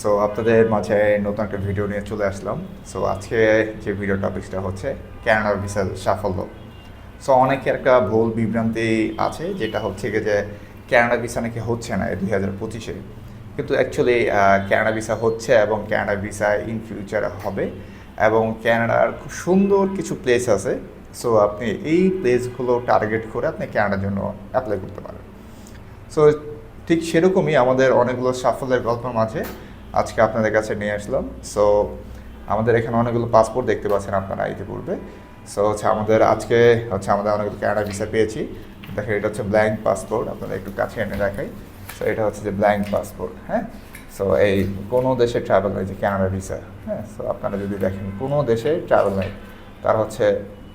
So আপনাদের মাঝে নতুন একটা ভিডিও নিয়ে চলে আসলাম। সো আজকে যে ভিডিও টপিকসটা হচ্ছে ক্যানাডার ভিসার সাফল্য। সো অনেকের একটা ভুল বিভ্রান্তি আছে, যেটা হচ্ছে যে ক্যানাডা ভিসা নাকি হচ্ছে না দুই হাজার পঁচিশে। কিন্তু অ্যাকচুয়ালি ক্যানাডা ভিসা হচ্ছে এবং ক্যানাডা ভিসা ইন ফিউচার হবে এবং ক্যানাডার খুব সুন্দর কিছু প্লেস আছে। সো আপনি এই প্লেসগুলো টার্গেট করে আপনি ক্যানাডার জন্য অ্যাপ্লাই করতে পারেন। সো ঠিক সেরকমই আমাদের অনেকগুলো সাফল্যের গল্পের মাঝে আজকে আপনাদের কাছে নিয়ে আসলাম। সো আমাদের এখানে অনেকগুলো পাসপোর্ট দেখতে পাচ্ছেন আপনারা ইতিপূর্বে। সো হচ্ছে আমাদের আজকে হচ্ছে আমাদের অনেকগুলো ক্যানাডা ভিসা পেয়েছি। দেখেন, এটা হচ্ছে ব্ল্যাঙ্ক পাসপোর্ট আপনাদের একটু কাছে এনে দেখাই। সো এটা হচ্ছে যে ব্ল্যাঙ্ক পাসপোর্ট হ্যাঁ? সো এই কোনো দেশে ট্রাভেল নেই যে ক্যানাডা ভিসা হ্যাঁ? সো আপনারা যদি দেখেন কোনো দেশে ট্রাভেল নেই, তার হচ্ছে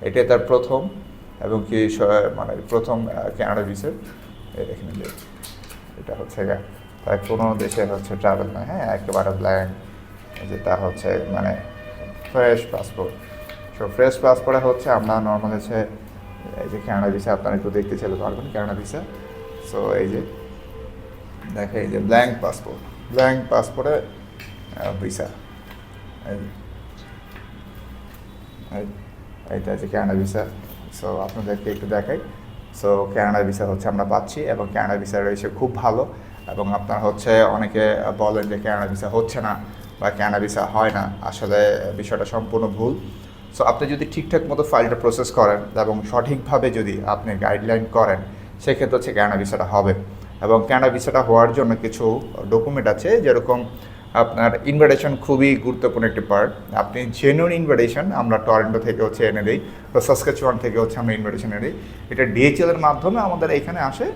এটাই তার প্রথম এবং কি মানে প্রথম ক্যানাডা ভিসা যে, এটা হচ্ছে তাই কোনো দেশে হচ্ছে ট্রাভেল নয় হ্যাঁ একেবারে ব্ল্যাঙ্ক যেটা হচ্ছে মানে ফ্রেশ পাসপোর্ট সো ফ্রেশ পাসপোর্টে হচ্ছে আমরা নর্মাল হচ্ছে, এই যে ক্যানাডা ভিসা আপনারা একটু দেখতে চাইলে পারবেন ক্যানাডা ভিসা সো এই যে দেখে এই যে ব্ল্যাঙ্ক পাসপোর্ট ব্ল্যাঙ্ক পাসপোর্টে ভিসা এই যে। এইটা হচ্ছে ক্যানাডা ভিসা সো আপনাদেরকে একটু দেখাই। সো ক্যানাডা ভিসা হচ্ছে আমরা পাচ্ছি এবং ক্যানাডা ভিসা রয়েছে খুব ভালো। এবং আপনার হচ্ছে অনেকে বলেন যে ক্যানাডা ভিসা হচ্ছে না বা ক্যানাডা ভিসা হয় না। আসলে বিষয়টা সম্পূর্ণ ভুল। সো আপনি যদি ঠিকঠাক মতো ফাইলটা প্রসেস করেন এবং সঠিকভাবে যদি আপনি গাইডলাইন করেন, সেক্ষেত্রে হচ্ছে ক্যানাডা ভিসাটা হবে। এবং ক্যানাডা ভিসাটা হওয়ার জন্য কিছু ডকুমেন্ট আছে যেরকম আপনার ইনভিটেশন খুবই গুরুত্বপূর্ণ একটি পার্ট আপনি জেনুইন ইনভিটেশন আমরা টরেন্টো থেকে হচ্ছে এনে দিই বা থেকে হচ্ছে আমরা ইনভিটেশন এনে দিই। এটা ডিএচএল এর মাধ্যমে আমাদের এখানে আসে।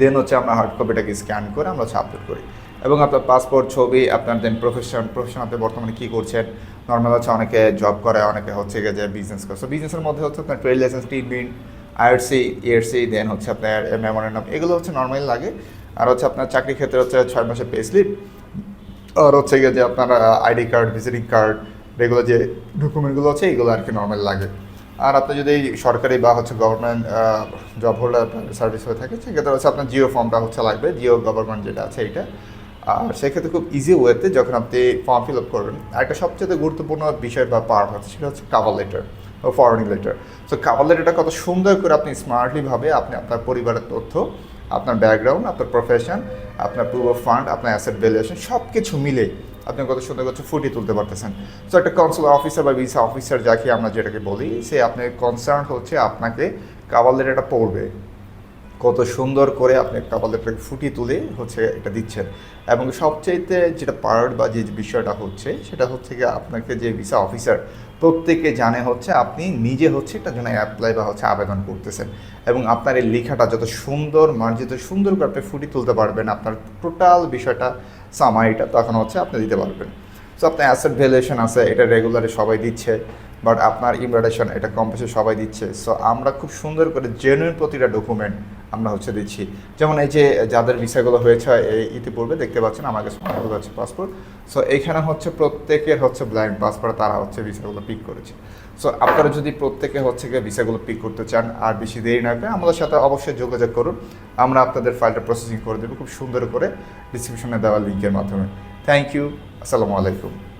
দেন হচ্ছে আমরা হার্ড কপিটাকে স্ক্যান করে আমরা হচ্ছে আপলোড করি। এবং আপনার পাসপোর্ট ছবি, আপনার দেন প্রফেশন প্রফেশন আপনি বর্তমানে কী করছেন? নর্মাল হচ্ছে অনেকে জব করে, অনেকে হচ্ছে গিয়ে যে বিজনেস করে। সো বিজনেসের মধ্যে হচ্ছে আপনার ট্রেড লাইসেন্স টি বিন আইআরসি ইআরসি দেন হচ্ছে আপনার মেমোরেন্ডাম এগুলো হচ্ছে নর্মাল লাগে। আর হচ্ছে আপনার চাকরি ক্ষেত্রে হচ্ছে ছয় মাসের পে স্লিপ আর হচ্ছে গিয়ে যে আপনার আইডি কার্ড ভিজিটিং কার্ড এগুলো যে ডকুমেন্টগুলো আছে, এগুলো আর কি নর্মাল লাগে। আর আপনি যদি সরকারি বা হচ্ছে গভর্নমেন্ট জব হোল্ডার সার্ভিস হয়ে থাকে, সেক্ষেত্রে হচ্ছে আপনার জিও ফর্মটা হচ্ছে লাগবে, জিও গভর্নমেন্ট যেটা আছে এইটা। আর সেক্ষেত্রে খুব ইজি ওয়েতে যখন আপনি ফর্ম ফিল আপ করবেন একটা সবচেয়ে গুরুত্বপূর্ণ বিষয় বা পার্ট হচ্ছে, সেটা হচ্ছে কাভার লেটার ও ফরওয়ার্ডিং লেটার সো কাভার লেটারটা কত সুন্দর করে আপনি স্মার্টলিভাবে আপনি আপনার পরিবারের তথ্য, আপনার ব্যাকগ্রাউন্ড আপনার প্রফেশন আপনার পূর্ব ফান্ড আপনার অ্যাসেট ভ্যালুয়েশন সব কিছু মিলে আপনি কত সুন্দর করছে ফুটিয়ে তুলতে পারতেছেন। সো একটা কনসুলার অফিসার বা ভিসা অফিসার যাকে আমরা যেটাকে বলি, সে আপনার কনসার্ন হচ্ছে আপনাকে কাবার লেটারটা পড়বে। কত সুন্দর করে আপনি কাপালেটাকে ফুটিয়ে তুলে হচ্ছে এটা দিচ্ছেন। এবং সবচাইতে যেটা পার্ট বা যে বিষয়টা হচ্ছে, সেটা হচ্ছে কি আপনাকে যে ভিসা অফিসার প্রত্যেকে জানে হচ্ছে আপনি নিজে হচ্ছে এটার জন্য অ্যাপ্লাই বা হচ্ছে আবেদন করতেছেন। এবং আপনার এই লেখাটা যত সুন্দর মার্জিত, সুন্দর করে আপনি ফুটিয়ে তুলতে পারবেন, আপনার টোটাল বিষয়টা সামারিটা তখন হচ্ছে আপনি দিতে পারবেন। সো আপনার অ্যাসেট ভ্যালুয়েশন আছে, এটা রেগুলারে সবাই দিচ্ছে। বাট আপনার ইমপ্রেশন এটা কম বেশি সবাই দিচ্ছে। সো আমরা খুব সুন্দর করে জেনুইন প্রতিটা ডকুমেন্ট আমরা হচ্ছে দিচ্ছি। যেমন এই যে যাদের ভিসাগুলো হয়েছে, এই ইতিপূর্বে দেখতে পাচ্ছেন আমার কাছে অনেকগুলো হচ্ছে পাসপোর্ট সো এখানে হচ্ছে প্রত্যেকের হচ্ছে ব্লাইন্ড পাসপোর্ট তারা হচ্ছে ভিসাগুলো পিক করেছে। সো আপনারা যদি প্রত্যেকে হচ্ছে গিয়ে ভিসাগুলো পিক করতে চান, আর বেশি দেরি না করে আমাদের সাথে অবশ্যই যোগাযোগ করুন। আমরা আপনাদের ফাইলটা প্রসেসিং করে দেবো খুব সুন্দর করে ডিসক্রিপশনে দেওয়া লিঙ্কের মাধ্যমে। থ্যাংক ইউ আসসালামু আলাইকুম